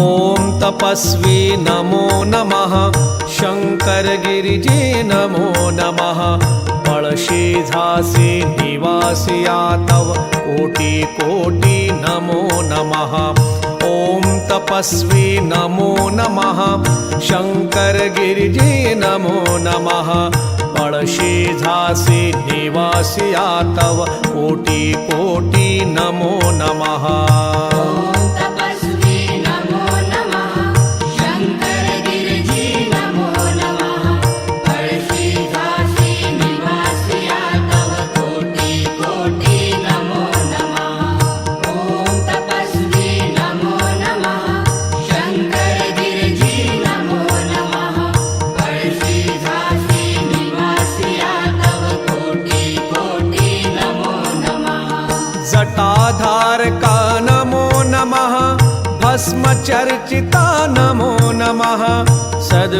ॐ तपस्वी नमो नमः। शङ्करगिरिजे नमो नमः। पळशी झासि निवासिया तव कोटि कोटि नमो नमः। ॐ तपस्वी नमो नमः। शङ्करगिरिजे नमो नमः। पळशी झासि निवासिया तव कोटि कोटि नमो नमः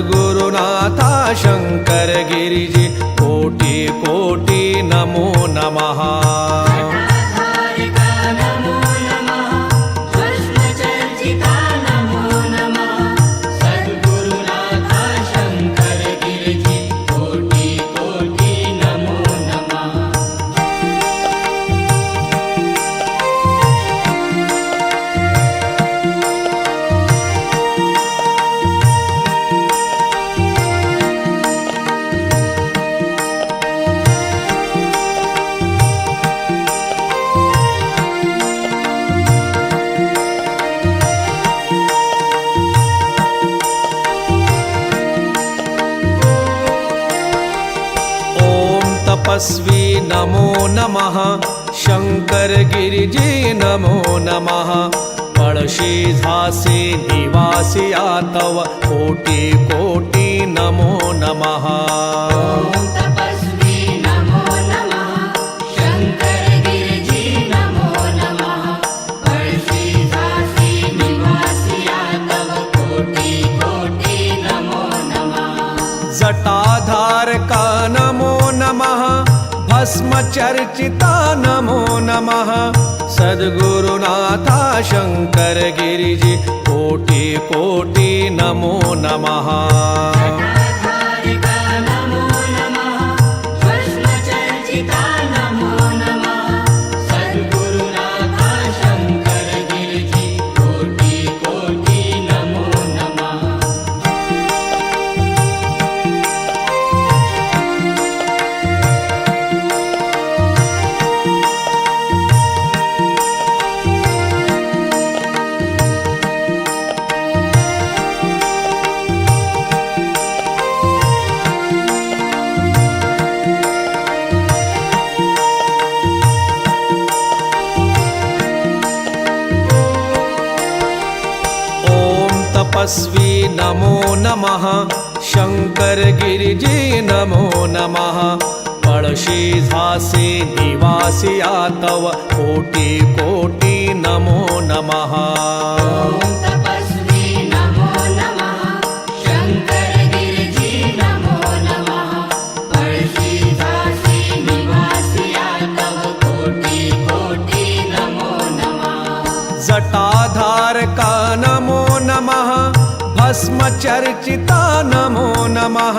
सद्गुरुनाथा शङ्करगिरिजि कोटि कोटि नमो नमः शङ्करगिरिजे नमो। नमः पळशी झासि निवासिया तव कोटि कोटि नमो नमः भस्मचर्चिता नमो नमः सद्गुरुनाथा शङ्करगिरिजि कोटि कोटि नमो नमः। शङ्करगिरिजे नमो नमः। पळशी झासि निवासिया तव कोटि कोटि नमो नमः भस्मचर्चिता नमो नमः।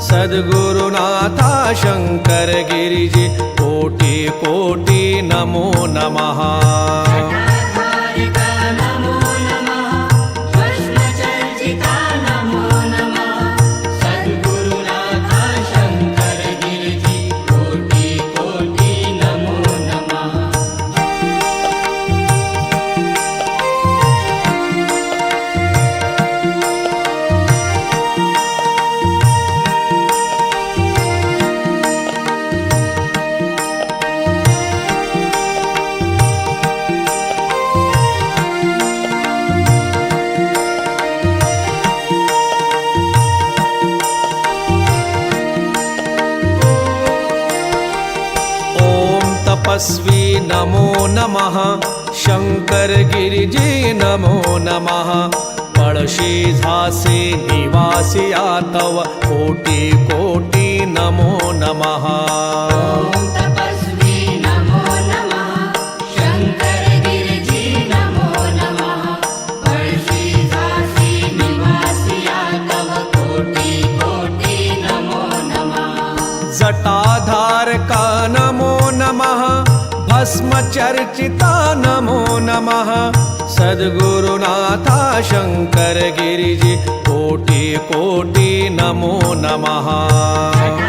सद्गुरुनाथा शङ्करगिरिजि कोटि कोटि नमो नमः। शङ्करगिरिजे नमो नमः। पळशी झासि निवासिया तव कोटि कोटि नमो नमः भस्मचर्चिता नमो नमः। सद्गुरुनाथा शङ्कर गिरिजि कोटि कोटि नमो नमः।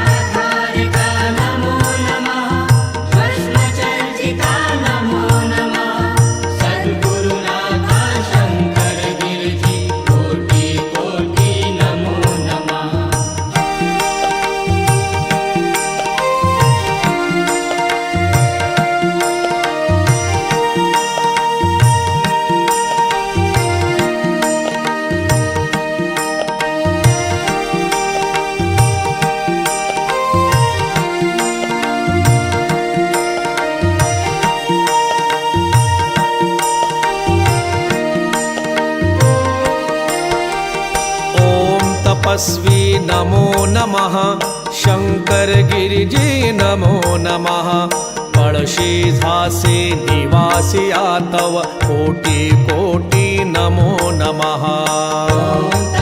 नमः। नमः पळशीधासे निवासिया तव कोटि कोटि नमो नमः।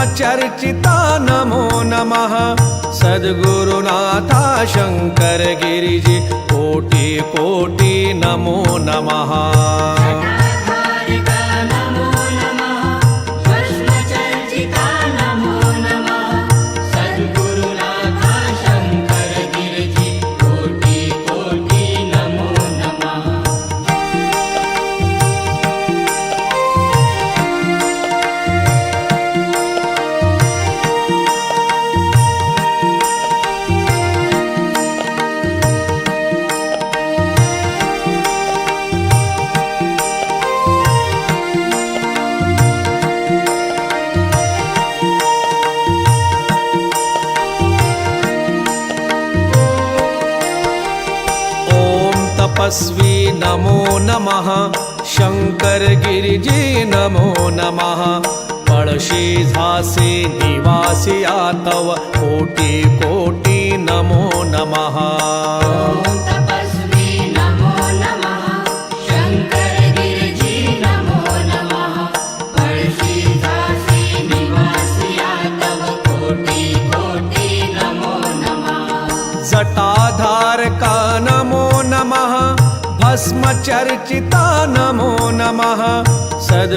भस्मचर्चिता नमो नमः सद्गुरुनाथा शङ्कर गिरिजि कोटि कोटि नमो नमः। गिरिजी नमो नमः। पळशीधासे निवासिया तव कोटि कोटि नमो नमः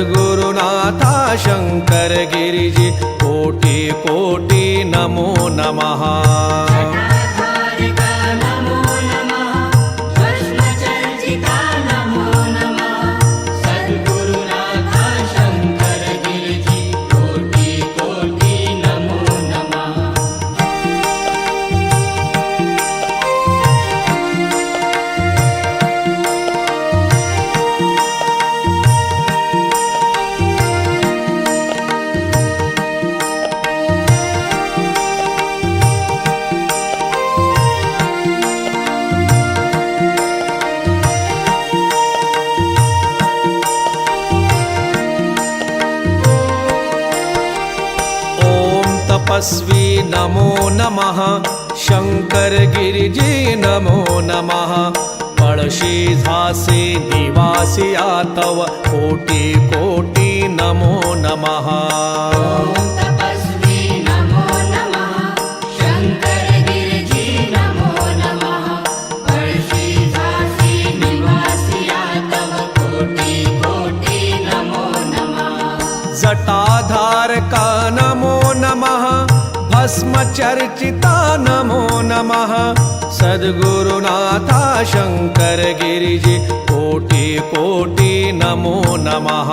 सद्गुरुनाथा शङ्कर गिरिजि कोटि कोटि नमो नमः। नमो नमः। शङ्कर गिरिजी नमो नमः। पळशीधासे निवासिया तव कोटि कोटि नमो नमः भस्मचर्चिता नमो नमः। सद्गुरुनाथा शङ्कर गिरिजि कोटि कोटि नमो नमः।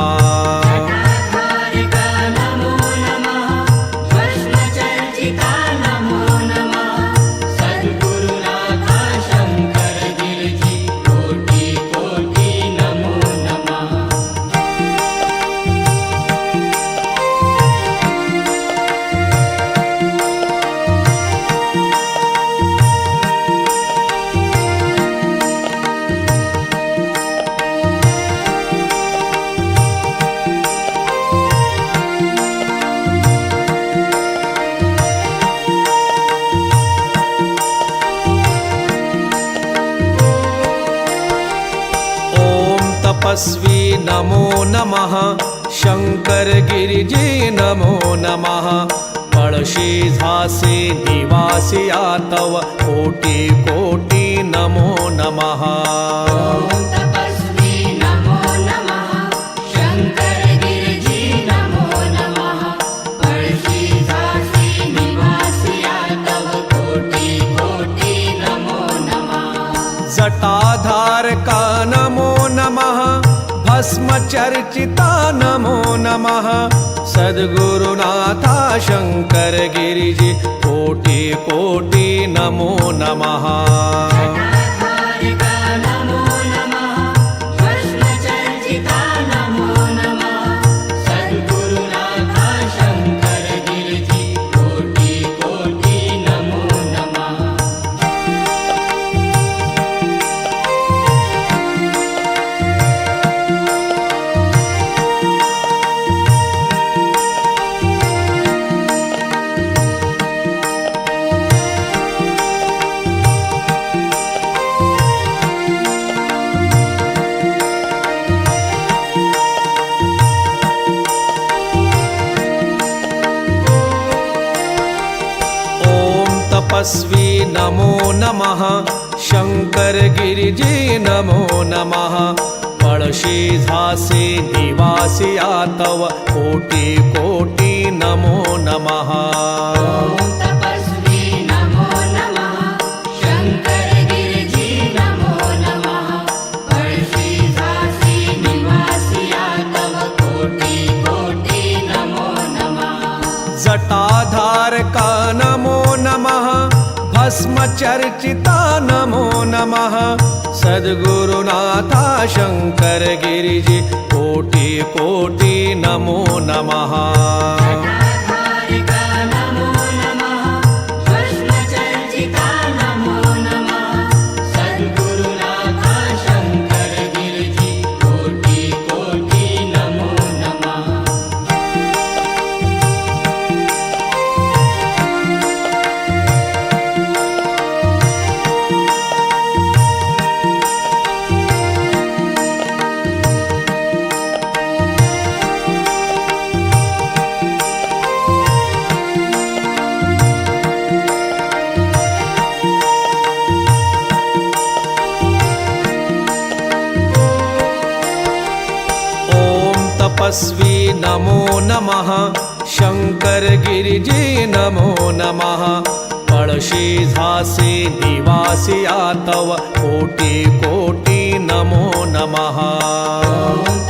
नमः। शङ्करगिरिजे नमो नमः। पळशी झासे निवासिया तव कोटि कोटि नमो नमः भस्मचर्चिता नमो नमः। सद्गुरुनाथा गिरीजी कोटि कोटि नमो नमः। शङ्करगिरिजे नमो नमः। पळशी झासे निवासिया तव कोटि कोटि नमो नमः भस्मचर्चिता नमो। नमः सद्गुरुनाथा शङ्करगिरिजि कोटि कोटि नमो नमः शङ्करगिरिजे नमो नमः। पळशी झासे निवासिया तव कोटि कोटि नमो नमः। ॐ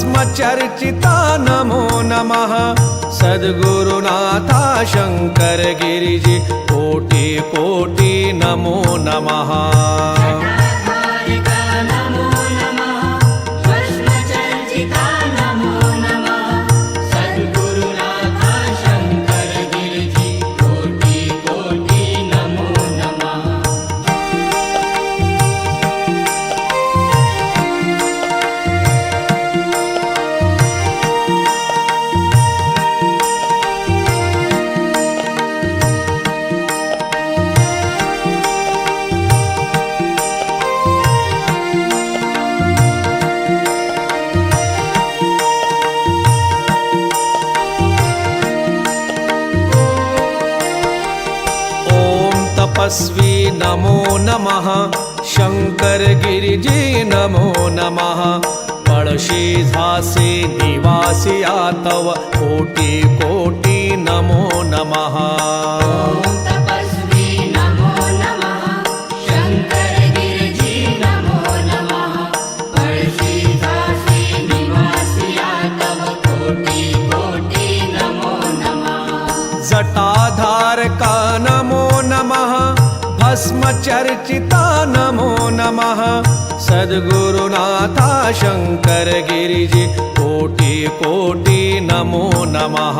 भस्मचर्चिता नमो। नमः सद्गुरुनाथा शङ्करगिरिजि कोटि कोटि नमो नमः तपस्वी नमो नमः। शङ्करगिरिजे नमो नमः। पळशी झासे निवासिया तव कोटि कोटि नमो नमः। ॐ भस्मचर्चिता नमो नमः सद्गुरुनाथा शङ्करगिरिजि कोटि कोटि नमो नमः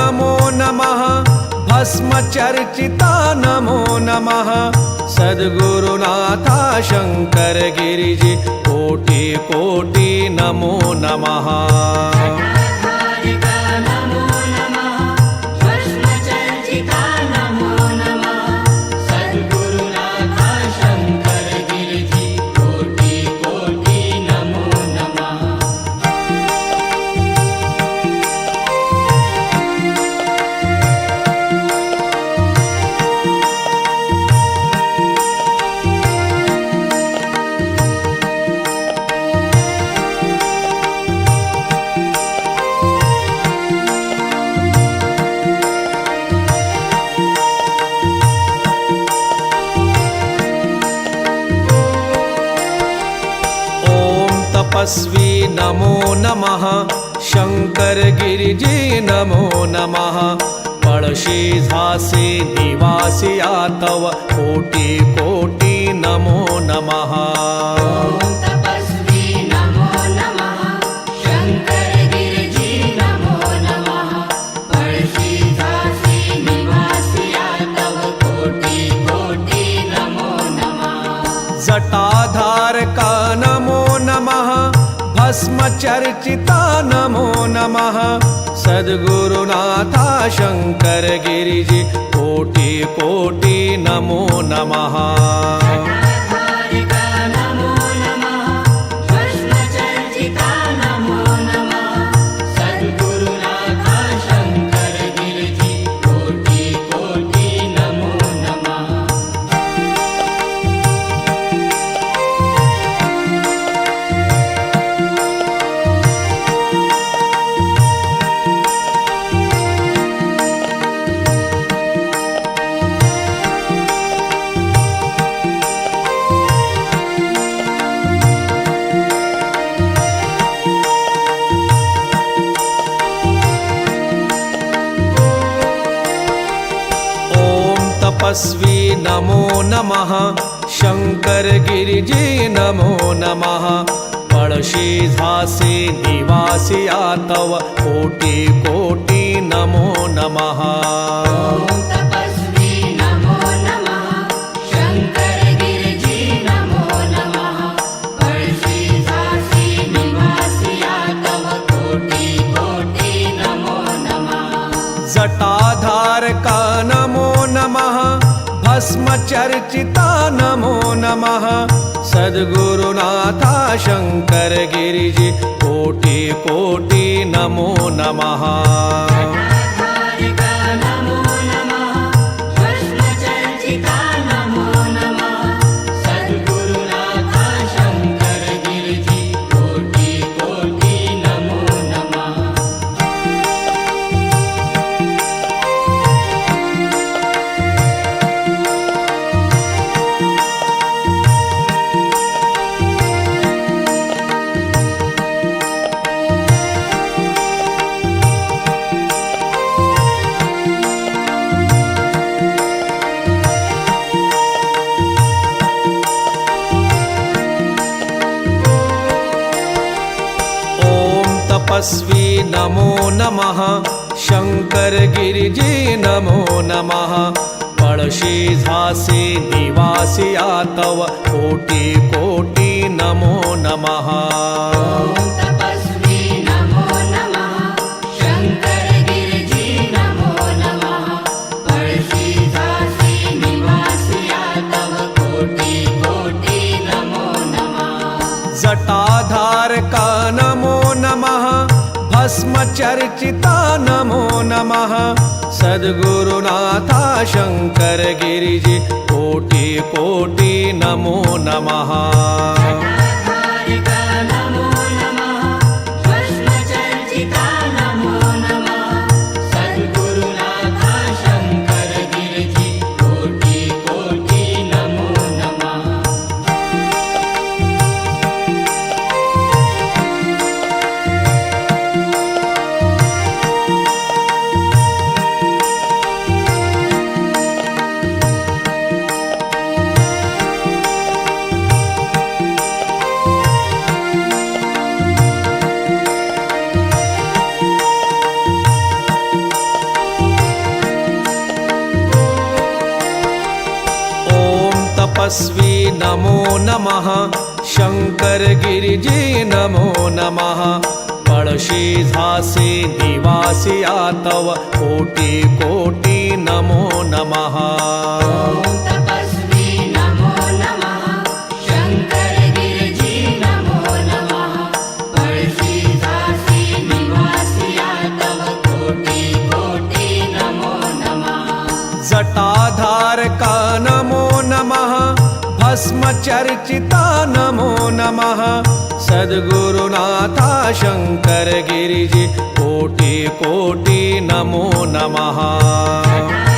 भस्मचर्चिता नमो। नमः सद्गुरुनाथा शंकर गिरीजी कोटि कोटि नमो नमः। तपस्वी नमो नमः। शङ्करगिरिजे नमो नमः। पणशी स्वासे निवासि या तव नमो नमः। भस्मचर्चिता नमो नमः सद्गुरुनाथा शङ्करगिरिजि कोटि कोटि नमो नमः स्वी नमो नमः। शङ्करगिरिजे नमो नमः। पळशी भासे निवासि या तव नमो नमः। भस्मचर्चिता नमो नम सद्गुनाथ शंकर गिरीजी कोटि कोटि नमो नमः। तपस्वी नमो नमः। शङ्करगिरिजे नमो नमः। कळशी ह्वासे निवासि या कोटि कोटिकोटि नमो नमः। चर्चिता नमो नमः। सद्गुरुनाथा शंकर गिरिजे कोटि कोटि नमो नमः। तपस्वी नमो नमः। शङ्कर गिरिजी नमो नमः। पळशी झासे निवासिया तव कोटि कोटि नमो नमः भस्मचर्चिता नमो नमः सद्गुरुनाथा शङ्कर गिरिजि कोटि कोटि नमो नमः।